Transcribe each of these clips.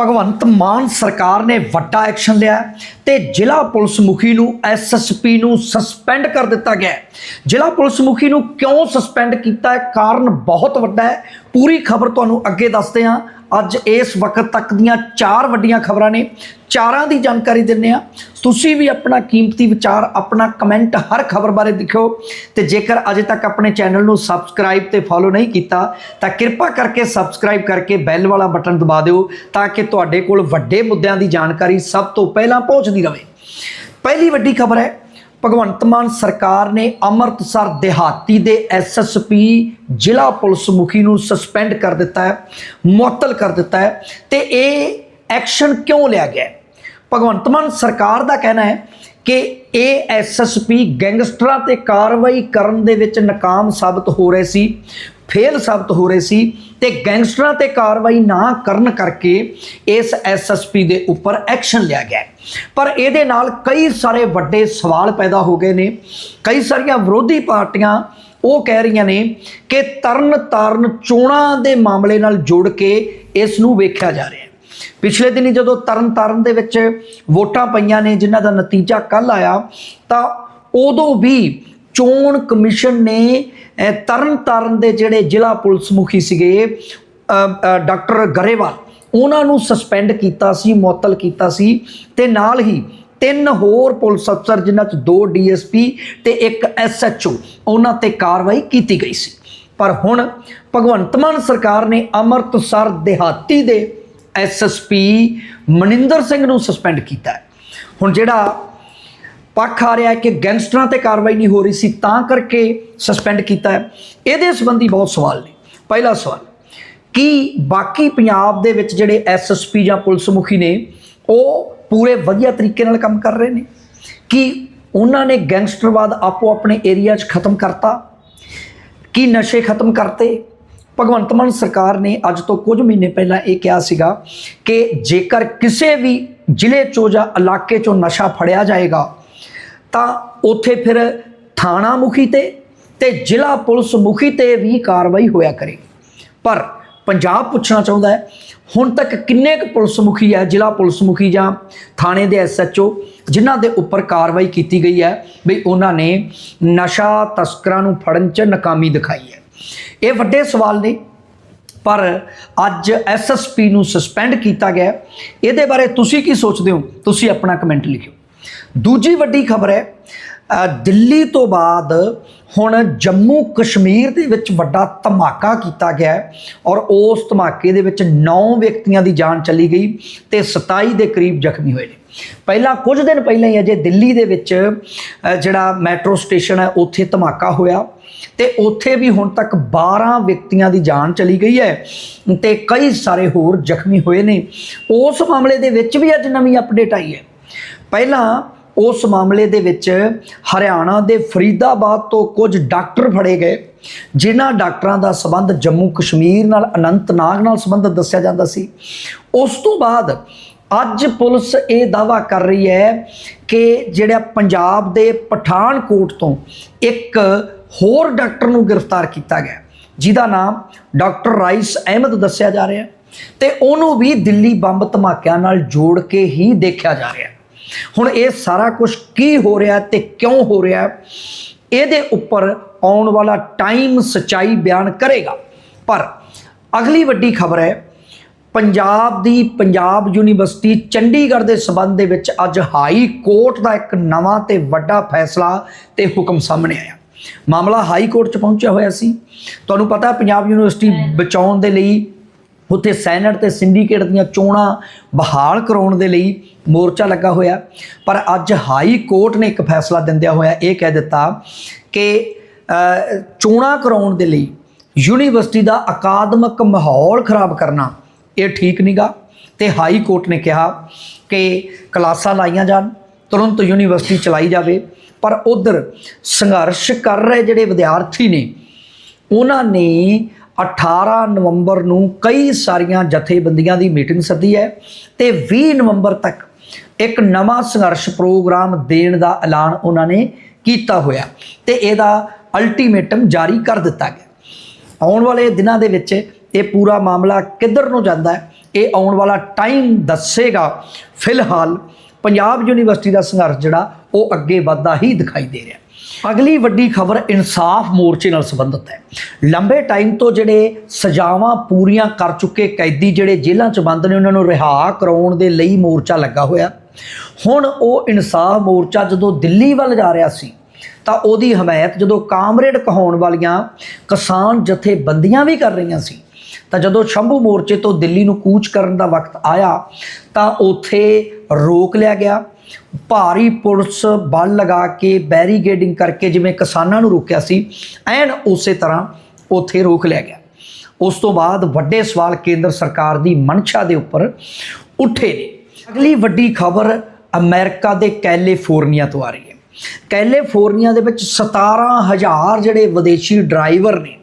ਭਗਵੰਤ ਮਾਨ ਸਰਕਾਰ ਨੇ ਵੱਡਾ ਐਕਸ਼ਨ ਲਿਆ ਹੈ ਤੇ ਜ਼ਿਲ੍ਹਾ ਪੁਲਿਸ ਮੁਖੀ ਨੂੰ ਐਸਐਸਪੀ ਨੂੰ ਸਸਪੈਂਡ ਕਰ ਦਿੱਤਾ ਗਿਆ ਜ਼ਿਲ੍ਹਾ ਪੁਲਿਸ ਮੁਖੀ ਨੂੰ ਕਿਉਂ ਸਸਪੈਂਡ ਕੀਤਾ ਹੈ? ਕਾਰਨ ਬਹੁਤ ਵੱਡਾ ਹੈ। ਪੂਰੀ ਖਬਰ ਤੁਹਾਨੂੰ ਅੱਗੇ ਦੱਸਦੇ ਹਾਂ। ਅੱਜ ਇਸ ਵਕਤ ਤੱਕ ਦੀਆਂ ਚਾਰ ਵੱਡੀਆਂ ਖਬਰਾਂ ਨੇ। ਚਾਰਾਂ ਦੀ ਜਾਣਕਾਰੀ ਦਿੰਨੇ ਆ ਤੁਸੀਂ ਵੀ ਆਪਣਾ ਕੀਮਤੀ ਵਿਚਾਰ, ਆਪਣਾ ਕਮੈਂਟ ਹਰ ਖਬਰ ਬਾਰੇ ਦਿਖਿਓ ਤੇ ਜੇਕਰ ਅਜੇ ਤੱਕ ਆਪਣੇ ਚੈਨਲ ਨੂੰ ਸਬਸਕ੍ਰਾਈਬ ਤੇ ਫੋਲੋ ਨਹੀਂ ਕੀਤਾ, ਤਾਂ ਕਿਰਪਾ ਕਰਕੇ ਸਬਸਕ੍ਰਾਈਬ ਕਰਕੇ ਬੈਲ ਵਾਲਾ ਬਟਨ ਦਬਾ ਦਿਓ, ਤਾਂ ਕਿ ਤੁਹਾਡੇ ਕੋਲ ਵੱਡੇ ਮੁੱਦਿਆਂ ਦੀ ਜਾਣਕਾਰੀ ਸਭ ਤੋਂ ਪਹਿਲਾਂ ਪਹੁੰਚਦੀ ਰਹੇ। ਪਹਿਲੀ ਵੱਡੀ ਖਬਰ ਹੈ ਭਗਵੰਤ ਮਾਨ ਸਰਕਾਰ ਨੇ ਅੰਮ੍ਰਿਤਸਰ ਦਿਹਾਤੀ ਦੇ ਐਸਐਸਪੀ ਜ਼ਿਲ੍ਹਾ ਪੁਲਿਸ ਮੁਖੀ ਨੂੰ ਸਸਪੈਂਡ ਕਰ ਦਿੱਤਾ ਹੈ, ਮੁਅੱਤਲ ਕਰ ਦਿੱਤਾ ਹੈ ਤੇ ਇਹ ਐਕਸ਼ਨ ਕਿਉਂ ਲਿਆ ਗਿਆ ਭਗਵੰਤ ਮਾਨ ਸਰਕਾਰ ਦਾ ਕਹਿਣਾ ਹੈ ਕਿ ਇਹ ਐਸਐਸਪੀ ਗੈਂਗਸਟਰਾਂ ਤੇ ਕਾਰਵਾਈ ਕਰਨ ਦੇ ਵਿੱਚ ਨਾਕਾਮ ਸਾਬਤ ਹੋ ਰਹੇ ਸੀ। ਫੇਲ ਸਾਬਤ ਹੋ ਰਹੇ ਸੀ ਤੇ ਗੈਂਗਸਟਰਾਂ ਤੇ ਕਾਰਵਾਈ ਨਾ ਕਰਨ ਕਰਕੇ ਇਸ ਐਸਐਸਪੀ ਦੇ ਉੱਪਰ ਐਕਸ਼ਨ ਲਿਆ ਗਿਆ ਪਰ ਇਹਦੇ ਨਾਲ ਕਈ ਸਾਰੇ ਵੱਡੇ ਸਵਾਲ ਪੈਦਾ ਹੋ ਗਏ ਨੇ। ਕਈ ਸਾਰੀਆਂ ਵਿਰੋਧੀ ਪਾਰਟੀਆਂ ਉਹ ਕਹਿ ਰਹੀਆਂ ਨੇ ਕਿ ਤਰਨ ਤਾਰਨ ਚੋਣਾਂ ਦੇ ਮਾਮਲੇ ਨਾਲ ਜੋੜ ਕੇ ਇਸ ਨੂੰ ਵੇਖਿਆ ਜਾ ਰਿਹਾ ਹੈ। ਪਿਛਲੇ ਦਿਨੀ ਜਦੋਂ ਤਰਨ ਤਾਰਨ ਦੇ ਵਿੱਚ ਵੋਟਾਂ ਪਈਆਂ ਨੇ, ਜਿਨ੍ਹਾਂ ਦਾ ਨਤੀਜਾ ਕੱਲ ਆਇਆ, ਤਾਂ ਉਦੋਂ ਵੀ ਚੋਣ ਕਮਿਸ਼ਨ ਨੇ ਅਹ, ਤਰਨ ਤਾਰਨ ਦੇ ਜਿਹੜੇ ਜ਼ਿਲ੍ਹਾ ਪੁਲਿਸ ਮੁਖੀ ਸੀਗੇ ਡਾਕਟਰ ਗਰੇਵਾਲ ਉਹਨਾਂ ਨੂੰ ਸਸਪੈਂਡ ਕੀਤਾ ਸੀ ਮੁਅੱਤਲ ਕੀਤਾ ਸੀ ਤੇ ਨਾਲ ਹੀ ਤਿੰਨ ਹੋਰ ਪੁਲਿਸ ਅਫਸਰ ਜਿਨ੍ਹਾਂ 'ਚ ਦੋ ਡੀਐਸਪੀ ਤੇ ਇੱਕ ਐਸਐਚਓ ਉਹਨਾਂ ਤੇ ਕਾਰਵਾਈ ਕੀਤੀ ਗਈ ਸੀ। ਪਰ ਹੁਣ ਭਗਵੰਤ ਮਾਨ ਸਰਕਾਰ ਨੇ ਅੰਮ੍ਰਿਤਸਰ ਦਿਹਾਤੀ ਦੇ ਐਸਐਸਪੀ ਮਨਿੰਦਰ ਸਿੰਘ ਨੂੰ ਸਸਪੈਂਡ ਕੀਤਾ ਹੁਣ ਜਿਹੜਾ ਪੱਖ ਆ ਰਿਹਾ ਹੈ ਕਿ ਗੈਂਗਸਟਰਾਂ ਤੇ ਕਾਰਵਾਈ ਨਹੀਂ ਹੋ ਰਹੀ ਸੀ, ਤਾਂ ਕਰਕੇ ਸਸਪੈਂਡ ਕੀਤਾ ਹੈ। ਇਹਦੇ ਸੰਬੰਧੀ ਬਹੁਤ ਸਵਾਲ ਨੇ। ਪਹਿਲਾ ਸਵਾਲ, ਕੀ ਬਾਕੀ ਪੰਜਾਬ ਦੇ ਵਿੱਚ ਜਿਹੜੇ ਐਸਐਸਪੀ ਜਾਂ ਪੁਲਿਸ ਮੁਖੀ ਨੇ, ਉਹ ਪੂਰੇ ਵਧੀਆ ਤਰੀਕੇ ਨਾਲ ਕੰਮ ਕਰ ਰਹੇ ਨੇ? ਕੀ ਉਹਨਾਂ ਨੇ ਗੈਂਗਸਟਰਵਾਦ ਆਪੋ ਆਪਣੇ ਏਰੀਆ 'ਚ ਖਤਮ ਕਰਤਾ? ਕੀ ਨਸ਼ੇ ਖਤਮ ਕਰਤੇ? ਭਗਵੰਤ ਮਾਨ ਸਰਕਾਰ ਨੇ ਅੱਜ ਤੋਂ ਕੁਝ ਮਹੀਨੇ ਪਹਿਲਾਂ ਇਹ ਕਿਹਾ ਸੀਗਾ ਕਿ ਜੇਕਰ ਕਿਸੇ ਵੀ ਜ਼ਿਲ੍ਹੇ 'ਚੋਂ ਜਾਂ ਇਲਾਕੇ 'ਚੋਂ ਨਸ਼ਾ ਫੜਿਆ ਜਾਏਗਾ ਤਾਂ ਉੱਥੇ ਫਿਰ ਥਾਣਾ ਮੁਖੀ ਤੇ ਤੇ ਜ਼ਿਲ੍ਹਾ ਪੁਲਿਸ ਮੁਖੀ ਤੇ ਵੀ ਕਾਰਵਾਈ ਹੋਇਆ ਕਰੇ। ਪਰ ਪੰਜਾਬ ਪੁੱਛਣਾ ਚਾਹੁੰਦਾ ਹੈ, ਹੁਣ ਤੱਕ ਕਿੰਨੇ ਕੁ ਪੁਲਿਸ ਮੁਖੀ ਹੈ ਜ਼ਿਲ੍ਹਾ ਪੁਲਿਸ ਮੁਖੀ ਜਾਂ ਥਾਣੇ ਦੇ ਐਸਐਚਓ ਜਿਨ੍ਹਾਂ ਦੇ ਉੱਪਰ ਕਾਰਵਾਈ ਕੀਤੀ ਗਈ ਹੈ ਵੀ ਉਹਨਾਂ ਨੇ ਨਸ਼ਾ ਤਸਕਰਾਂ ਨੂੰ ਫੜਨ 'ਚ ਨਾਕਾਮੀ ਦਿਖਾਈ ਹੈ। ਇਹ ਵੱਡੇ ਸਵਾਲ ਨੇ, ਪਰ ਅੱਜ ਐਸਐਸਪੀ ਨੂੰ ਸਸਪੈਂਡ ਕੀਤਾ ਗਿਆ। ਇਹਦੇ ਬਾਰੇ ਤੁਸੀਂ ਕੀ ਸੋਚਦੇ ਹੋ? ਤੁਸੀਂ ਆਪਣਾ ਕਮੈਂਟ ਲਿਖਿਓ। ਦੂਜੀ ਵੱਡੀ ਖਬਰ ਹੈ ਦਿੱਲੀ ਤੋਂ ਬਾਅਦ ਹੁਣ ਜੰਮੂ ਕਸ਼ਮੀਰ ਦੇ ਵਿੱਚ ਵੱਡਾ ਧਮਾਕਾ ਕੀਤਾ ਗਿਆ ਔਰ ਉਸ ਧਮਾਕੇ ਦੇ ਵਿੱਚ 9 ਵਿਅਕਤੀਆਂ ਦੀ ਜਾਨ ਚਲੀ ਗਈ ਤੇ 27 ਦੇ ਕਰੀਬ ਜ਼ਖਮੀ ਹੋਏ ਨੇ। ਪਹਿਲਾਂ ਕੁਝ ਦਿਨ ਪਹਿਲਾਂ ਹੀ ਅਜੇ ਦਿੱਲੀ ਦੇ ਵਿੱਚ ਜਿਹੜਾ ਮੈਟਰੋ ਸਟੇਸ਼ਨ ਹੈ, ਉੱਥੇ ਧਮਾਕਾ ਹੋਇਆ ਤੇ ਉੱਥੇ ਵੀ ਹੁਣ ਤੱਕ 12 ਵਿਅਕਤੀਆਂ ਦੀ ਜਾਨ ਚਲੀ ਗਈ ਹੈ ਤੇ ਕਈ ਸਾਰੇ ਹੋਰ ਜ਼ਖਮੀ ਹੋਏ ਨੇ। ਉਸ ਮਾਮਲੇ ਦੇ ਵਿੱਚ ਵੀ ਅੱਜ ਨਵੀਂ ਅਪਡੇਟ ਆਈ ਹੈ। ਪਹਿਲਾਂ ਉਸ ਮਾਮਲੇ ਦੇ ਵਿੱਚ ਹਰਿਆਣਾ ਦੇ ਫਰੀਦਾਬਾਦ ਤੋਂ ਕੁਝ ਡਾਕਟਰ ਫੜੇ ਗਏ, ਜਿਨ੍ਹਾਂ ਡਾਕਟਰਾਂ ਦਾ ਸਬੰਧ ਜੰਮੂ ਕਸ਼ਮੀਰ ਨਾਲ, ਅਨੰਤਨਾਗ ਨਾਲ ਸੰਬੰਧ ਦੱਸਿਆ ਜਾਂਦਾ ਸੀ। ਉਸ ਤੋਂ ਬਾਅਦ ਅੱਜ ਪੁਲਿਸ ਇਹ ਦਾਵਾ ਕਰ ਰਹੀ ਹੈ ਕਿ ਜਿਹੜਾ ਪੰਜਾਬ ਦੇ ਪਠਾਨਕੋਟ ਤੋਂ ਇੱਕ ਹੋਰ ਡਾਕਟਰ ਨੂੰ ਗ੍ਰਿਫਤਾਰ ਕੀਤਾ ਗਿਆ, ਜਿਹਦਾ ਨਾਮ ਡਾਕਟਰ ਰਾਈਸ ਅਹਿਮਦ ਦੱਸਿਆ ਜਾ ਰਿਹਾ ਹੈ ਤੇ ਉਹਨੂੰ ਵੀ ਦਿੱਲੀ ਬੰਬ ਧਮਾਕਿਆਂ ਨਾਲ ਜੋੜ ਕੇ ਹੀ ਦੇਖਿਆ ਜਾ ਰਿਹਾ ਹੁਣ ਇਹ ਸਾਰਾ ਕੁਝ ਕੀ ਹੋ ਰਿਹਾ ਤੇ ਕਿਉਂ ਹੋ ਰਿਹਾ? ਇਹਦੇ ਉੱਪਰ ਆਉਣ ਵਾਲਾ ਟਾਈਮ ਸਚਾਈ ਬਿਆਨ ਕਰੇਗਾ। ਪਰ ਅਗਲੀ ਵੱਡੀ ਖਬਰ ਹੈ ਪੰਜਾਬ ਦੀ ਪੰਜਾਬ ਯੂਨੀਵਰਸਿਟੀ ਚੰਡੀਗੜ੍ਹ ਦੇ ਸਬੰਧ ਦੇ ਵਿੱਚ ਅੱਜ ਹਾਈ ਕੋਰਟ ਦਾ ਇੱਕ ਨਵਾਂ ਤੇ ਵੱਡਾ ਫੈਸਲਾ ਤੇ ਹੁਕਮ ਸਾਹਮਣੇ ਆਇਆ। ਮਾਮਲਾ ਹਾਈ ਕੋਰਟ 'ਚ ਪਹੁੰਚਿਆ ਹੋਇਆ ਸੀ। ਤੁਹਾਨੂੰ ਪਤਾ ਪੰਜਾਬ ਯੂਨੀਵਰਸਿਟੀ ਬਚਾਉਣ ਦੇ ਲਈ ਉੱਥੇ ਸੈਨੇਟ ਤੇ ਸਿੰਡੀਕੇਟ ਦੀਆਂ ਚੋਣਾਂ ਬਹਾਲ ਕਰਾਉਣ ਦੇ ਲਈ ਮੋਰਚਾ ਲੱਗਾ ਹੋਇਆ। ਪਰ ਅੱਜ ਹਾਈ ਕੋਰਟ ਨੇ ਇੱਕ ਫੈਸਲਾ ਦਿੰਦਿਆਂ ਹੋਇਆ ਇਹ ਕਹਿ ਦਿੱਤਾ ਕਿ ਚੋਣਾਂ ਕਰਾਉਣ ਦੇ ਲਈ ਯੂਨੀਵਰਸਿਟੀ ਦਾ ਅਕਾਦਮਿਕ ਮਾਹੌਲ ਖਰਾਬ ਕਰਨਾ ਇਹ ਠੀਕ ਨਹੀਂਗਾ ਤੇ ਹਾਈ ਕੋਰਟ ਨੇ ਕਿਹਾ ਕਿ ਕਲਾਸਾਂ ਲਾਈਆਂ ਜਾਣ, ਤੁਰੰਤ ਯੂਨੀਵਰਸਿਟੀ ਚਲਾਈ ਜਾਵੇ। ਪਰ ਉਧਰ ਸੰਘਰਸ਼ ਕਰ ਰਹੇ ਜਿਹੜੇ ਵਿਦਿਆਰਥੀ ਨੇ, ਉਹਨਾਂ ਨੇ 18 ਨਵੰਬਰ ਨੂੰ ਕਈ ਸਾਰੀਆਂ ਜਥੇਬੰਦੀਆਂ ਦੀ ਮੀਟਿੰਗ ਸੱਦੀ ਹੈ ਤੇ 20 ਨਵੰਬਰ ਤੱਕ ਇੱਕ ਨਵਾਂ ਸੰਘਰਸ਼ ਪ੍ਰੋਗਰਾਮ ਦੇਣ ਦਾ ਐਲਾਨ ਉਹਨਾਂ ਨੇ ਕੀਤਾ ਹੋਇਆ ਤੇ ਇਹਦਾ ਅਲਟੀਮੇਟਮ ਜਾਰੀ ਕਰ ਦਿੱਤਾ ਗਿਆ। ਆਉਣ ਵਾਲੇ ਦਿਨਾਂ ਦੇ ਵਿੱਚ ਇਹ ਪੂਰਾ ਮਾਮਲਾ ਕਿੱਧਰ ਨੂੰ ਜਾਂਦਾ ਹੈ, ਇਹ ਆਉਣ ਵਾਲਾ ਟਾਈਮ ਦੱਸੇਗਾ। ਫਿਲਹਾਲ ਪੰਜਾਬ ਯੂਨੀਵਰਸਿਟੀ ਦਾ ਸੰਘਰਸ਼ ਜਿਹੜਾ ਉਹ ਅੱਗੇ ਵੱਧਦਾ ਹੀ ਦਿਖਾਈ ਦੇ ਰਿਹਾ। ਅਗਲੀ ਵੱਡੀ ਖਬਰ ਇਨਸਾਫ ਮੋਰਚੇ ਨਾਲ ਸੰਬੰਧਿਤ ਹੈ। ਲੰਬੇ ਟਾਈਮ ਤੋਂ ਜਿਹੜੇ ਸਜ਼ਾਵਾਂ ਪੂਰੀਆਂ ਕਰ ਚੁੱਕੇ ਕੈਦੀ ਜਿਹੜੇ ਜੇਲ੍ਹਾਂ 'ਚ ਬੰਦ ਨੇ, ਉਹਨਾਂ ਨੂੰ ਰਿਹਾ ਕਰਾਉਣ ਦੇ ਲਈ ਮੋਰਚਾ ਲੱਗਾ ਹੋਇਆ। ਹੁਣ ਉਹ ਇਨਸਾਫ ਮੋਰਚਾ ਜਦੋਂ ਦਿੱਲੀ ਵੱਲ ਜਾ ਰਿਹਾ ਸੀ, ਤਾਂ ਉਹਦੀ ਹਮਾਇਤ ਜਦੋਂ ਕਾਮਰੇਡ ਕਹਾਉਣ ਵਾਲੀਆਂ ਕਿਸਾਨ ਜਥੇਬੰਦੀਆਂ ਵੀ ਕਰ ਰਹੀਆਂ ਸੀ, ਤਾਂ ਜਦੋਂ ਸ਼ੰਭੂ ਮੋਰਚੇ ਤੋਂ ਦਿੱਲੀ ਨੂੰ ਕੂਚ ਕਰਨ ਦਾ ਵਕਤ ਆਇਆ, ਤਾਂ ਉੱਥੇ ਰੋਕ ਲਿਆ ਗਿਆ। ਭਾਰੀ ਪੁਲਿਸ ਬਲ ਲਗਾ ਕੇ ਬੈਰੀਗੇਡਿੰਗ ਕਰਕੇ ਜਿਵੇਂ ਕਿਸਾਨਾਂ ਨੂੰ ਰੋਕਿਆ ਸੀ, ਐਨ ਉਸੇ ਤਰ੍ਹਾਂ ਉੱਥੇ ਰੋਕ ਲਿਆ ਗਿਆ। ਉਸ ਤੋਂ ਬਾਅਦ ਵੱਡੇ ਸਵਾਲ ਕੇਂਦਰ ਸਰਕਾਰ ਦੀ ਮਨਸ਼ਾ ਦੇ ਉੱਪਰ ਉੱਠੇ ਨੇ। ਅਗਲੀ ਵੱਡੀ ਖਬਰ ਅਮਰੀਕਾ ਦੇ ਕੈਲੀਫੋਰਨੀਆ ਤੋਂ ਆ ਰਹੀ ਹੈ। ਕੈਲੀਫੋਰਨੀਆ ਦੇ ਵਿੱਚ 17000 ਜਿਹੜੇ ਵਿਦੇਸ਼ੀ ਡਰਾਈਵਰ ਨੇ,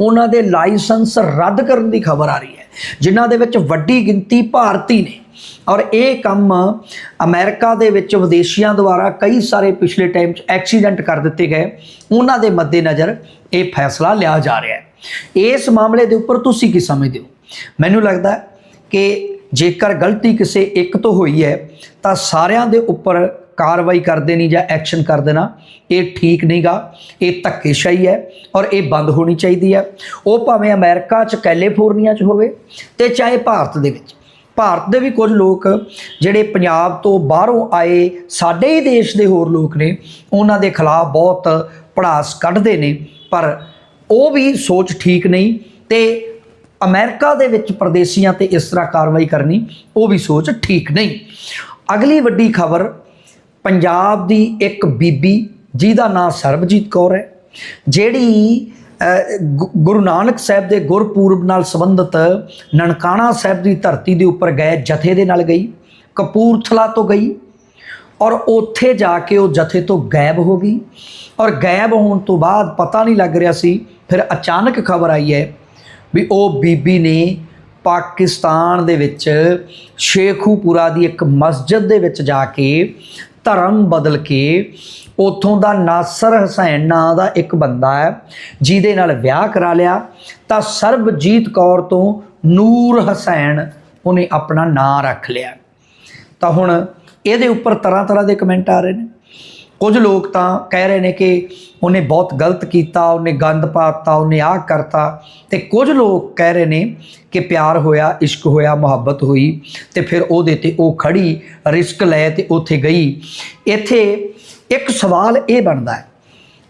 ਉਹਨਾਂ ਦੇ ਲਾਇਸੈਂਸ ਰੱਦ ਕਰਨ ਦੀ ਖਬਰ ਆ ਰਹੀ ਹੈ, ਜਿਨ੍ਹਾਂ ਦੇ ਵਿੱਚ ਵੱਡੀ ਗਿਣਤੀ ਭਾਰਤੀ ਨੇ। ਔਰ ਇਹ ਕੰਮ ਅਮਰੀਕਾ ਦੇ ਵਿੱਚ ਵਿਦੇਸ਼ੀਆਂ ਦੁਆਰਾ ਕਈ ਸਾਰੇ ਪਿਛਲੇ ਟਾਈਮ 'ਚ ਐਕਸੀਡੈਂਟ ਕਰ ਦਿੱਤੇ ਗਏ। ਉਹਨਾਂ ਦੇ ਮੱਦੇਨਜ਼ਰ ਇਹ ਫੈਸਲਾ ਲਿਆ ਜਾ ਰਿਹਾ ਹੈ। ਇਸ ਮਾਮਲੇ ਦੇ ਉੱਪਰ ਤੁਸੀਂ ਕੀ ਸਮਝਦੇ ਹੋ? ਮੈਨੂੰ ਲੱਗਦਾ ਕਿ ਜੇਕਰ ਗਲਤੀ ਕਿਸੇ ਇੱਕ ਤੋਂ ਹੋਈ ਹੈ, ਤਾਂ ਸਾਰਿਆਂ ਦੇ ਉੱਪਰ ਕਾਰਵਾਈ ਕਰ ਦੇਣੀ ਜਾਂ ਐਕਸ਼ਨ ਕਰ ਦੇਣਾ, ਇਹ ਠੀਕ ਨਹੀਂਗਾ। ਇਹ ਧੱਕੇਸ਼ਾਹੀ ਹੈ ਔਰ ਇਹ ਬੰਦ ਹੋਣੀ ਚਾਹੀਦੀ ਹੈ। ਉਹ ਭਾਵੇਂ ਅਮਰੀਕਾ 'ਚ ਕੈਲੀਫੋਰਨੀਆ 'ਚ ਹੋਵੇ ਤੇ ਚਾਹੇ ਭਾਰਤ ਦੇ ਵਿੱਚ। ਭਾਰਤ ਦੇ ਵੀ ਕੁਝ ਲੋਕ ਜਿਹੜੇ ਪੰਜਾਬ ਤੋਂ ਬਾਹਰੋਂ ਆਏ ਸਾਡੇ ਹੀ ਦੇਸ਼ ਦੇ ਹੋਰ ਲੋਕ ਨੇ, ਉਹਨਾਂ ਦੇ ਖਿਲਾਫ ਬਹੁਤ ਪੜਾਸ ਕੱਢਦੇ ਨੇ। ਪਰ ਉਹ ਵੀ ਸੋਚ ਠੀਕ ਨਹੀਂ ਤੇ ਅਮਰੀਕਾ ਦੇ ਵਿੱਚ ਪਰਦੇਸੀਆਂ ਤੇ ਇਸ ਤਰ੍ਹਾਂ ਕਾਰਵਾਈ ਕਰਨੀ, ਉਹ ਵੀ ਸੋਚ ਠੀਕ ਨਹੀਂ। ਅਗਲੀ ਵੱਡੀ ਖਬਰ, ਪੰਜਾਬ ਦੀ ਇੱਕ ਬੀਬੀ, ਜਿਹਦਾ ਨਾਮ ਸਰਬਜੀਤ ਕੌਰ ਹੈ, ਜਿਹੜੀ ਗੁਰੂ ਨਾਨਕ ਸਾਹਿਬ ਦੇ ਗੁਰਪੂਰਬ ਨਾਲ ਸੰਬੰਧਿਤ ਨਨਕਾਣਾ ਸਾਹਿਬ ਦੀ ਧਰਤੀ ਦੇ ਉੱਪਰ ਗਏ ਜਥੇ ਦੇ ਨਾਲ ਗਈ, ਕਪੂਰਥਲਾ ਤੋਂ ਗਈ ਔਰ ਉੱਥੇ ਜਾ ਕੇ ਉਹ ਜਥੇ ਤੋਂ ਗਾਇਬ ਹੋ ਗਈ ਔਰ ਗਾਇਬ ਹੋਣ ਤੋਂ ਬਾਅਦ ਪਤਾ ਨਹੀਂ ਲੱਗ ਰਿਹਾ ਸੀ, ਫਿਰ ਅਚਾਨਕ ਖਬਰ ਆਈ ਹੈ ਵੀ ਉਹ ਬੀਬੀ ਨੇ ਪਾਕਿਸਤਾਨ ਦੇ ਵਿੱਚ ਸ਼ੇਖੂਪੁਰਾ ਦੀ ਇੱਕ ਮਸਜਿਦ ਦੇ ਵਿੱਚ ਜਾ ਕੇ ਧਰਮ ਬਦਲ ਕੇ ਉਥੋਂ ਦਾ ਨਾਸਰ ਹਸੈਨ ਨਾਂ ਦਾ ਇੱਕ ਬੰਦਾ ਹੈ, ਜਿਹਦੇ ਨਾਲ ਵਿਆਹ ਕਰਾ ਲਿਆ, ਤਾਂ ਸਰਬਜੀਤ ਕੌਰ ਤੋਂ ਨੂਰ ਹਸੈਨ ਉਹਨੇ ਆਪਣਾ ਨਾਂ ਰੱਖ ਲਿਆ। ਤਾਂ ਹੁਣ ਇਹਦੇ ਉੱਪਰ ਤਰ੍ਹਾਂ ਤਰ੍ਹਾਂ ਦੇ ਕਮੈਂਟ ਆ ਰਹੇ ਨੇ। ਕੁਝ ਲੋਕ ਤਾਂ ਕਹਿ ਰਹੇ ਨੇ ਕਿ ਉਹਨੇ ਬਹੁਤ ਗਲਤ ਕੀਤਾ, ਉਹਨੇ ਗੰਦ ਪਾਤਾ, ਉਹਨੇ ਆਹ ਕਰਤਾ। ਤੇ ਕੁਝ ਲੋਕ ਕਹਿ ਰਹੇ ਨੇ ਕਿ ਪਿਆਰ ਹੋਇਆ, ਇਸ਼ਕ ਹੋਇਆ, ਮੁਹੱਬਤ ਹੋਈ ਤੇ ਫਿਰ ਉਹਦੇ ਤੇ ਉਹ ਖੜੀ, ਰਿਸਕ ਲੈ ਤੇ ਉੱਥੇ ਗਈ। ਇੱਥੇ ਇੱਕ ਸਵਾਲ ਇਹ ਬਣਦਾ ਹੈ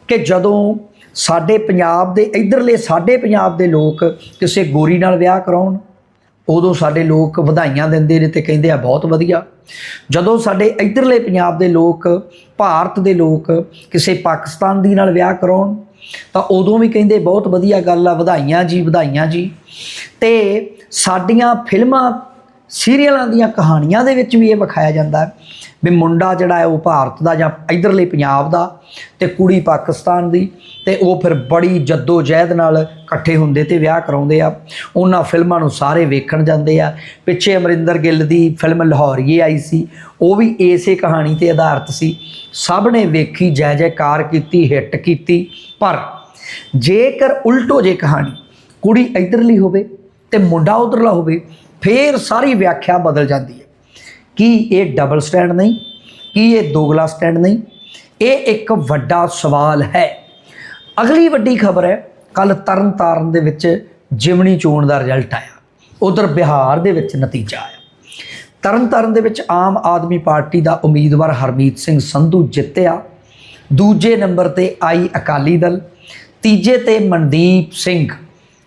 ਕਿ ਜਦੋਂ ਸਾਡੇ ਪੰਜਾਬ ਦੇ, ਇਧਰਲੇ ਸਾਡੇ ਪੰਜਾਬ ਦੇ ਲੋਕ ਕਿਸੇ ਗੋਰੀ ਨਾਲ ਵਿਆਹ ਕਰਾਉਣ ਉਦੋਂ ਸਾਡੇ ਲੋਕ ਵਧਾਈਆਂ ਦਿੰਦੇ ਨੇ ਤੇ ਕਹਿੰਦੇ ਆ, ਬਹੁਤ ਵਧੀਆ। ਜਦੋਂ ਸਾਡੇ ਇਧਰਲੇ ਪੰਜਾਬ ਦੇ ਲੋਕ, ਭਾਰਤ ਦੇ ਲੋਕ ਕਿਸੇ ਪਾਕਿਸਤਾਨ ਦੀ ਨਾਲ ਵਿਆਹ ਕਰਾਉਣ, ਤਾਂ ਉਦੋਂ ਵੀ ਕਹਿੰਦੇ, ਬਹੁਤ ਵਧੀਆ ਗੱਲ ਆ, ਵਧਾਈਆਂ ਜੀ ਵਧਾਈਆਂ ਜੀ। ਤੇ ਸਾਡੀਆਂ ਫਿਲਮਾਂ ਸੀਰੀਅਲਾਂ ਦੀਆਂ ਕਹਾਣੀਆਂ ਦੇ ਵਿੱਚ ਵੀ ਇਹ ਵਿਖਾਇਆ ਜਾਂਦਾ ਹੈ ਵੀ ਮੁੰਡਾ ਜਿਹੜਾ ਹੈ ਉਹ ਭਾਰਤ ਦਾ ਜਾਂ ਇਧਰਲੇ ਪੰਜਾਬ ਦਾ ਤੇ ਕੁੜੀ ਪਾਕਿਸਤਾਨ ਦੀ ਤੇ ਉਹ ਫਿਰ ਬੜੀ ਜੱਦੋ ਜਹਿਦ ਨਾਲ ਇਕੱਠੇ ਹੁੰਦੇ ਤੇ ਵਿਆਹ ਕਰਾਉਂਦੇ ਆ। ਉਹਨਾਂ ਫਿਲਮਾਂ ਨੂੰ ਸਾਰੇ ਵੇਖਣ ਜਾਂਦੇ ਆ। ਪਿੱਛੇ ਅਮਰਿੰਦਰ ਗਿੱਲ ਦੀ ਫਿਲਮ ਲਾਹੌਰੀਏ ਆਈ ਸੀ। ਉਹ ਵੀ ਇਸੇ ਕਹਾਣੀ ਤੇ ਆਧਾਰਿਤ ਸੀ। ਸਭ ਨੇ ਵੇਖੀ, ਜੈ ਜੈਕਾਰ ਕੀਤੀ, ਹਿੱਟ ਕੀਤੀ। ਪਰ ਜੇਕਰ ਉਲਟੋ ਜੇ ਕਹਾਣੀ ਕੁੜੀ ਇਧਰਲੀ ਹੋਵੇ ਤੇ ਮੁੰਡਾ ਉਧਰਲਾ ਹੋਵੇ, ਫੇਰ ਸਾਰੀ ਵਿਆਖਿਆ ਬਦਲ ਜਾਂਦੀ ਹੈ। ਕੀ ਇਹ ਡਬਲ ਸਟੈਂਡ ਨਹੀਂ? ਕੀ ਇਹ ਦੋਗਲਾ ਸਟੈਂਡ ਨਹੀਂ? ਇਹ ਇੱਕ ਵੱਡਾ ਸਵਾਲ ਹੈ। ਅਗਲੀ ਵੱਡੀ ਖਬਰ ਹੈ ਕੱਲ ਤਰਨਤਾਰਨ ਦੇ ਵਿੱਚ ਜਿਮਣੀ ਚੋਣ ਦਾ ਰਿਜ਼ਲਟ ਆਇਆ। ਉਧਰ ਬਿਹਾਰ ਦੇ ਵਿੱਚ ਨਤੀਜਾ ਆਇਆ। ਤਰਨਤਾਰਨ ਦੇ ਵਿੱਚ ਆਮ ਆਦਮੀ ਪਾਰਟੀ ਦਾ ਉਮੀਦਵਾਰ ਹਰਮੀਤ ਸਿੰਘ ਸੰਧੂ ਜਿੱਤਿਆ। ਦੂਜੇ ਨੰਬਰ ਤੇ ਆਈ ਅਕਾਲੀ ਦਲ। ਤੀਜੇ ਤੇ ਮਨਦੀਪ ਸਿੰਘ।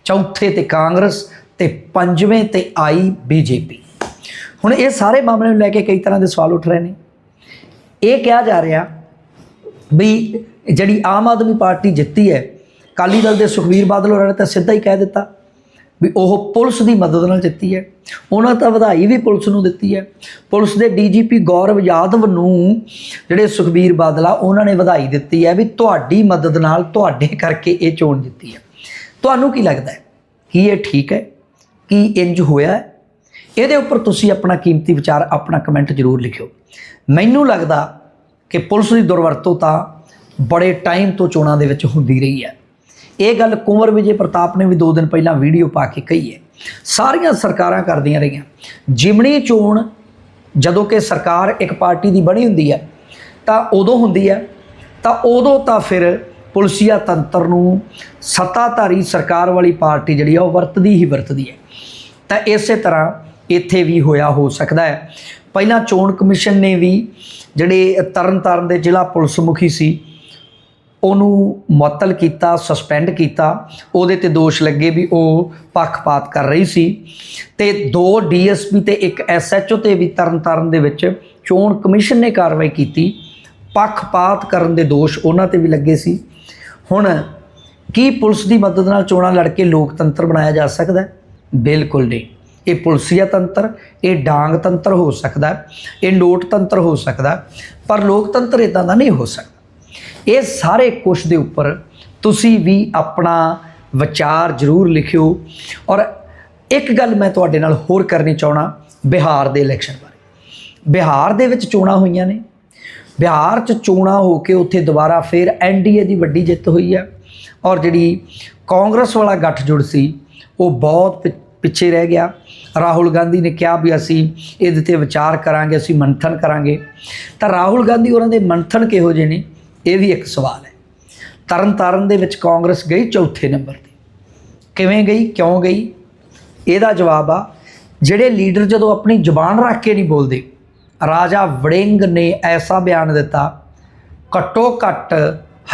ਚੌਥੇ ਤੇ ਕਾਂਗਰਸ। ਤੇ ਪੰਜਵੇਂ ਤੇ ਆਈ ਬੀਜੇਪੀ। ਹੁਣ ਇਹ ਸਾਰੇ ਮਾਮਲੇ ਨੂੰ ਲੈ ਕੇ ਕਈ ਤਰ੍ਹਾਂ ਦੇ ਸਵਾਲ ਉੱਠ ਰਹੇ ਨੇ। ਇਹ ਕਿਹਾ ਜਾ ਰਿਹਾ ਵੀ ਜਿਹੜੀ ਆਮ ਆਦਮੀ ਪਾਰਟੀ ਜਿੱਤੀ ਹੈ, ਅਕਾਲੀ ਦਲ ਦੇ ਸੁਖਵੀਰ ਬਾਦਲ ਹੋਰਾਂ ਨੇ ਤਾਂ ਸਿੱਧਾ ਹੀ ਕਹਿ ਦਿੱਤਾ ਵੀ ਉਹ ਪੁਲਿਸ ਦੀ ਮਦਦ ਨਾਲ ਜਿੱਤੀ ਹੈ। ਉਹਨਾਂ ਤਾਂ ਵਧਾਈ ਵੀ ਪੁਲਿਸ ਨੂੰ ਦਿੱਤੀ ਹੈ। ਪੁਲਿਸ ਦੇ ਡੀਜੀਪੀ ਗੌਰਵ ਯਾਦਵ ਨੂੰ ਜਿਹੜੇ ਸੁਖਬੀਰ ਬਾਦਲ ਆ, ਉਹਨਾਂ ਨੇ ਵਧਾਈ ਦਿੱਤੀ ਹੈ ਵੀ ਤੁਹਾਡੀ ਮਦਦ ਨਾਲ ਤੁਹਾਡੇ ਕਰਕੇ ਇਹ ਚੋਣ ਜਿੱਤੀ ਹੈ। ਤੁਹਾਨੂੰ ਕੀ ਲੱਗਦਾ ਹੈ? ਕੀ ਇਹ ਠੀਕ ਹੈ? ਕੀ ਇੰਜ ਹੋਇਆ ਇਹਦੇ ਉੱਪਰ ਤੁਸੀਂ ਆਪਣਾ ਕੀਮਤੀ ਵਿਚਾਰ, ਆਪਣਾ ਕਮੈਂਟ ਜ਼ਰੂਰ ਲਿਖਿਓ। ਮੈਨੂੰ ਲੱਗਦਾ ਕਿ ਪੁਲਿਸ ਦੀ ਦੁਰਵਰਤੋਂ ਤਾਂ ਬੜੇ ਟਾਈਮ ਤੋਂ ਚੋਣਾਂ ਦੇ ਵਿੱਚ ਹੁੰਦੀ ਰਹੀ ਹੈ। ਇਹ ਗੱਲ ਕੁੰਵਰ ਵਿਜੇ ਪ੍ਰਤਾਪ ਨੇ ਵੀ 2 ਦਿਨ ਪਹਿਲਾਂ ਵੀਡੀਓ ਪਾ ਕੇ ਕਹੀ ਹੈ। ਸਾਰੀਆਂ ਸਰਕਾਰਾਂ ਕਰਦੀਆਂ ਰਹੀਆਂ। ਜਿਮਣੀ ਚੋਣ ਜਦੋਂ ਕਿ ਸਰਕਾਰ ਇੱਕ ਪਾਰਟੀ ਦੀ ਬਣੀ ਹੁੰਦੀ ਹੈ, ਤਾਂ ਉਦੋਂ ਹੁੰਦੀ ਹੈ, ਤਾਂ ਉਦੋਂ ਤਾਂ ਫਿਰ ਪੁਲਸੀਆ ਤੰਤਰ ਨੂੰ ਸੱਤਾਧਾਰੀ ਸਰਕਾਰ ਵਾਲੀ ਪਾਰਟੀ ਜਿਹੜੀ ਆ ਉਹ ਵਰਤਦੀ ਹੀ ਵਰਤਦੀ ਹੈ। ਤਾਂ ਇਸੇ ਤਰ੍ਹਾਂ ਇੱਥੇ ਵੀ ਹੋਇਆ, ਹੋ ਸਕਦਾ ਹੈ। ਪਹਿਲਾਂ ਚੋਣ ਕਮਿਸ਼ਨ ਨੇ ਵੀ ਜਿਹੜੇ ਤਰਨਤਾਰਨ ਦੇ ਜ਼ਿਲ੍ਹਾ ਪੁਲਿਸ ਮੁਖੀ ਸੀ, ਉਹਨੂੰ ਮੁਅੱਤਲ ਕੀਤਾ ਸਸਪੈਂਡ ਕੀਤਾ। ਉਹਦੇ ਤੇ ਦੋਸ਼ ਲੱਗੇ ਵੀ ਉਹ ਪੱਖਪਾਤ ਕਰ ਰਹੀ ਸੀ। ਤੇ ਦੋ ਡੀਐਸਪੀ ਤੇ ਇੱਕ ਐਸਐਚਓ ਤੇ ਵੀ ਤਰਨਤਾਰਨ ਦੇ ਵਿੱਚ ਚੋਣ ਕਮਿਸ਼ਨ ਨੇ ਕਾਰਵਾਈ ਕੀਤੀ। ਪੱਖਪਾਤ ਕਰਨ ਦੇ ਦੋਸ਼ ਉਹਨਾਂ ਤੇ ਵੀ ਲੱਗੇ ਸੀ। ਹੁਣ ਕੀ ਪੁਲਿਸ ਦੀ ਮਦਦ ਨਾਲ ਚੋਣਾਂ ਲੜ ਕੇ ਲੋਕਤੰਤਰ ਬਣਾਇਆ ਜਾ ਸਕਦਾ ਹੈ? ਬਿਲਕੁਲ ਨਹੀਂ। ਇਹ ਪੁਲਸੀਆ ਤੰਤਰ, ਇਹ ਡਾਂਗ ਤੰਤਰ ਹੋ ਸਕਦਾ ਇਹ ਨੋਟ ਤੰਤਰ ਹੋ ਸਕਦਾ ਪਰ ਲੋਕਤੰਤਰ ਇਦਾਂ ਦਾ ਨਹੀਂ ਹੋ ਸਕਦਾ। ਇਹ ਸਾਰੇ ਕੁਛ ਦੇ ਉੱਪਰ ਤੁਸੀਂ ਵੀ ਆਪਣਾ ਵਿਚਾਰ ਜ਼ਰੂਰ ਲਿਖਿਓ। ਔਰ ਇੱਕ ਗੱਲ ਮੈਂ ਤੁਹਾਡੇ ਨਾਲ ਹੋਰ ਕਰਨੀ ਚਾਹਣਾ ਬਿਹਾਰ ਦੇ ਇਲੈਕਸ਼ਨ ਬਾਰੇ। ਬਿਹਾਰ ਦੇ ਵਿੱਚ ਚੋਣਾਂ ਹੋਈਆਂ ਨੇ ਬਿਹਾਰ 'ਚ ਚੋਣਾਂ ਹੋ ਕੇ ਉੱਥੇ ਦੁਬਾਰਾ ਫਿਰ ਐਨਡੀਏ ਦੀ ਵੱਡੀ ਜਿੱਤ ਹੋਈ ਹੈ। ਔਰ ਜਿਹੜੀ ਕਾਂਗਰਸ ਵਾਲਾ ਗੱਠਜੋੜ ਸੀ, ਉਹ ਬਹੁਤ ਪਿ- ਪਿੱਛੇ ਰਹਿ ਗਿਆ। ਰਾਹੁਲ ਗਾਂਧੀ ਨੇ ਕਿਹਾ ਵੀ ਅਸੀਂ ਇਹਦੇ ਤੇ ਵਿਚਾਰ ਕਰਾਂਗੇ, ਅਸੀਂ ਮੰਥਨ ਕਰਾਂਗੇ। ਤਾਂ ਰਾਹੁਲ ਗਾਂਧੀ ਉਹਨਾਂ ਦੇ ਮੰਥਨ ਕਿਹੋ ਜਿਹੇ ਨੇ? ਇਹ ਵੀ ਇੱਕ ਸਵਾਲ ਹੈ। ਤਰਨ ਤਾਰਨ ਦੇ ਵਿੱਚ ਕਾਂਗਰਸ ਗਈ ਚੌਥੇ ਨੰਬਰ ਤੇ। ਕਿਵੇਂ ਗਈ, ਕਿਉਂ ਗਈ? ਇਹਦਾ ਜਵਾਬ ਆ, ਜਿਹੜੇ ਲੀਡਰ ਜਦੋਂ ਆਪਣੀ ਜ਼ੁਬਾਨ ਰੱਖ ਕੇ ਨਹੀਂ ਬੋਲਦੇ ਰਾਜਾ ਵੜਿੰਗ ਨੇ ਐਸਾ ਬਿਆਨ ਦਿੱਤਾ, ਘੱਟੋ ਘੱਟ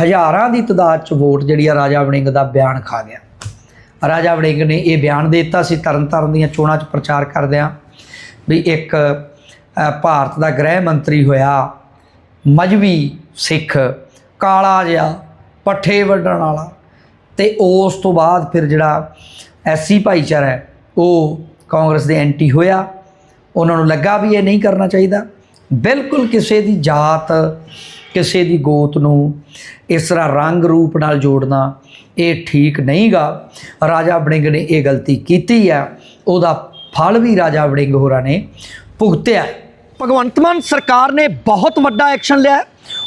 ਹਜ਼ਾਰਾਂ ਦੀ ਤਾਦਾਦ ਚ ਵੋਟ ਜਿਹੜੀ ਆ ਰਾਜਾ ਵੜਿੰਗ ਦਾ ਬਿਆਨ ਖਾ ਗਿਆ। ਰਾਜਾ ਵੜਿੰਗ ਨੇ ਇਹ ਬਿਆਨ ਦੇ ਦਿੱਤਾ ਸੀ, ਤਰਨਤਾਰਨ ਦੀਆਂ ਚੋਣਾਂ 'ਚ ਪ੍ਰਚਾਰ ਕਰਦਿਆਂ ਵੀ ਇੱਕ ਭਾਰਤ ਦਾ ਗ੍ਰਹਿ ਮੰਤਰੀ ਹੋਇਆ, ਮਜਵੀ ਸਿੱਖ, ਕਾਲਾ ਜਿਹਾ, ਪੱਠੇ ਵੱਢਣ ਵਾਲਾ ਤੇ ਉਸ ਤੋਂ ਬਾਅਦ ਫਿਰ ਜਿਹੜਾ ਐਸਸੀ ਭਾਈਚਾਰਾ ਹੈ, ਉਹ ਕਾਂਗਰਸ ਦੇ ਐਂਟੀ ਹੋਇਆ। ਉਹਨਾਂ ਨੂੰ ਲੱਗਾ ਵੀ ਇਹ ਨਹੀਂ ਕਰਨਾ ਚਾਹੀਦਾ। ਬਿਲਕੁਲ ਕਿਸੇ ਦੀ ਜਾਤ, ਕਿਸੇ ਦੀ ਗੋਤ ਨੂੰ ਇਸ ਤਰ੍ਹਾਂ ਰੰਗ ਰੂਪ ਨਾਲ ਜੋੜਨਾ ਇਹ ਠੀਕ ਨਹੀਂਗਾ। ਰਾਜਾ ਵੜਿੰਗ ਨੇ ਇਹ ਗਲਤੀ ਕੀਤੀ ਹੈ। ਉਹਦਾ ਫਲ ਵੀ ਰਾਜਾ ਵੜਿੰਗ ਹੋਰਾਂ ਨੇ ਭੁਗਤਿਆ। ਭਗਵੰਤ ਮਾਨ ਸਰਕਾਰ ਨੇ ਬਹੁਤ ਵੱਡਾ ਐਕਸ਼ਨ ਲਿਆ।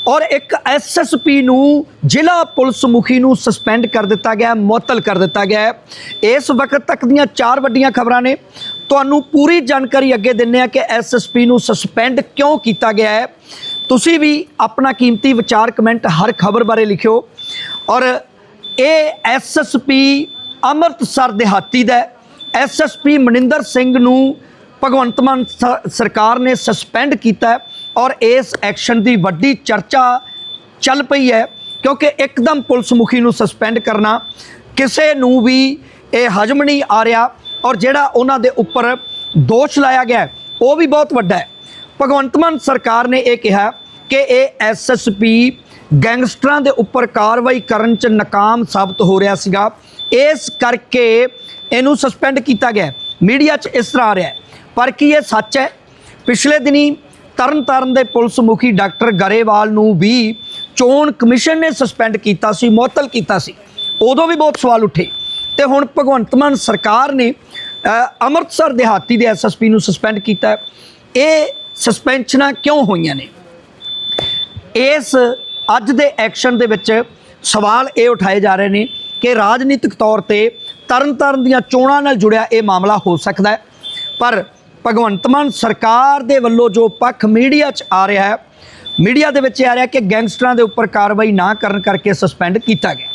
ਔਰ ਇੱਕ ਐਸਐਸਪੀ ਨੂੰ ਜ਼ਿਲ੍ਹਾ ਪੁਲਿਸ ਮੁਖੀ ਨੂੰ ਸਸਪੈਂਡ ਕਰ ਦਿੱਤਾ ਗਿਆ ਹੈ, ਮੁਅੱਤਲ ਕਰ ਦਿੱਤਾ ਗਿਆ ਹੈ। ਇਸ ਵਕਤ ਤੱਕ ਦੀਆਂ ਚਾਰ ਵੱਡੀਆਂ ਖਬਰਾਂ ਨੇ। ਤੁਹਾਨੂੰ ਪੂਰੀ ਜਾਣਕਾਰੀ ਅੱਗੇ ਦਿੰਨੇ ਆ ਕਿ ਐਸਐਸਪੀ ਨੂੰ ਸਸਪੈਂਡ ਕਿਉਂ ਕੀਤਾ ਗਿਆ ਹੈ। ਤੁਸੀਂ ਵੀ ਆਪਣਾ ਕੀਮਤੀ ਵਿਚਾਰ ਕਮੈਂਟ ਹਰ ਖਬਰ ਬਾਰੇ ਲਿਖਿਓ। ਔਰ ਇਹ ਐਸਐਸਪੀ ਅੰਮ੍ਰਿਤਸਰ ਦਿਹਾਤੀ ਦਾ ਐਸਐਸਪੀ ਮਨਿੰਦਰ ਸਿੰਘ ਨੂੰ ਭਗਵੰਤ ਮਾਨ ਸ- ਸਰਕਾਰ ਨੇ ਸਸਪੈਂਡ ਕੀਤਾ ਹੈ। ਔਰ ਇਸ ਐਕਸ਼ਨ ਦੀ ਵੱਡੀ ਚਰਚਾ ਚੱਲ ਪਈ ਹੈ, ਕਿਉਂਕਿ ਇੱਕਦਮ ਪੁਲਿਸ ਮੁਖੀ ਨੂੰ ਸਸਪੈਂਡ ਕਰਨਾ, ਕਿਸੇ ਨੂੰ ਵੀ ਇਹ ਹਜਮ ਨਹੀਂ ਆ ਰਿਹਾ ਔਰ ਜਿਹੜਾ ਉਹਨਾਂ ਦੇ ਉੱਪਰ ਦੋਸ਼ ਲਾਇਆ ਗਿਆ ਉਹ ਵੀ ਬਹੁਤ ਵੱਡਾ ਹੈ। ਭਗਵੰਤ ਮਾਨ ਸਰਕਾਰ ਨੇ ਇਹ ਕਿਹਾ ਕਿ ਇਹ ਐਸਐਸਪੀ ਗੈਂਗਸਟਰਾਂ ਦੇ ਉੱਪਰ ਕਾਰਵਾਈ ਕਰਨ 'ਚ ਨਾਕਾਮ ਸਾਬਤ ਹੋ ਰਿਹਾ ਸੀਗਾ। ਇਸ ਕਰਕੇ ਇਹਨੂੰ ਸਸਪੈਂਡ ਕੀਤਾ ਗਿਆ ਮੀਡੀਆ 'ਚ ਇਸ ਤਰ੍ਹਾਂ ਆ ਰਿਹਾ ਪਰ ਕੀ ਇਹ ਸੱਚ ਹੈ? ਪਿਛਲੇ ਦਿਨੀ ਤਰਨਤਾਰਨ ਦੇ ਪੁਲਿਸ ਮੁਖੀ ਡਾਕਟਰ ਗਰੇਵਾਲ ਨੂੰ ਵੀ ਚੋਣ ਕਮਿਸ਼ਨ ਨੇ ਸਸਪੈਂਡ ਕੀਤਾ ਸੀ, ਮੁਅੱਤਲ ਕੀਤਾ ਸੀ। ਉਦੋਂ ਵੀ ਬਹੁਤ ਸਵਾਲ ਉੱਠੇ। ਤੇ ਹੁਣ ਭਗਵੰਤ ਮਾਨ ਸਰਕਾਰ ਨੇ ਅੰਮ੍ਰਿਤਸਰ ਦਿਹਾਤੀ ਦੇ ਐਸਐਸਪੀ ਨੂੰ ਸਸਪੈਂਡ ਕੀਤਾ। ਇਹ ਸਸਪੈਂਸ਼ਨਾਂ ਕਿਉਂ ਹੋਈਆਂ ਨੇ? ਇਸ ਅੱਜ ਦੇ ਐਕਸ਼ਨ ਦੇ ਵਿੱਚ ਸਵਾਲ ਇਹ ਉਠਾਏ ਜਾ ਰਹੇ ਨੇ ਕਿ ਰਾਜਨੀਤਿਕ ਤੌਰ ਤੇ ਤਰਨਤਾਰਨ ਦੀਆਂ ਚੋਣਾਂ ਨਾਲ ਜੁੜਿਆ ਇਹ ਮਾਮਲਾ ਹੋ ਸਕਦਾ ਹੈ। ਪਰ ਭਗਵੰਤ ਮਾਨ ਸਰਕਾਰ ਦੇ ਵੱਲੋਂ ਜੋ ਪੱਖ ਮੀਡੀਆ 'ਚ ਆ ਰਿਹਾ ਹੈ, ਮੀਡੀਆ ਦੇ ਵਿੱਚ ਇਹ ਆ ਰਿਹਾ ਕਿ ਗੈਂਗਸਟਰਾਂ ਦੇ ਉੱਪਰ ਕਾਰਵਾਈ ਨਾ ਕਰਨ ਕਰਕੇ ਸਸਪੈਂਡ ਕੀਤਾ ਗਿਆ।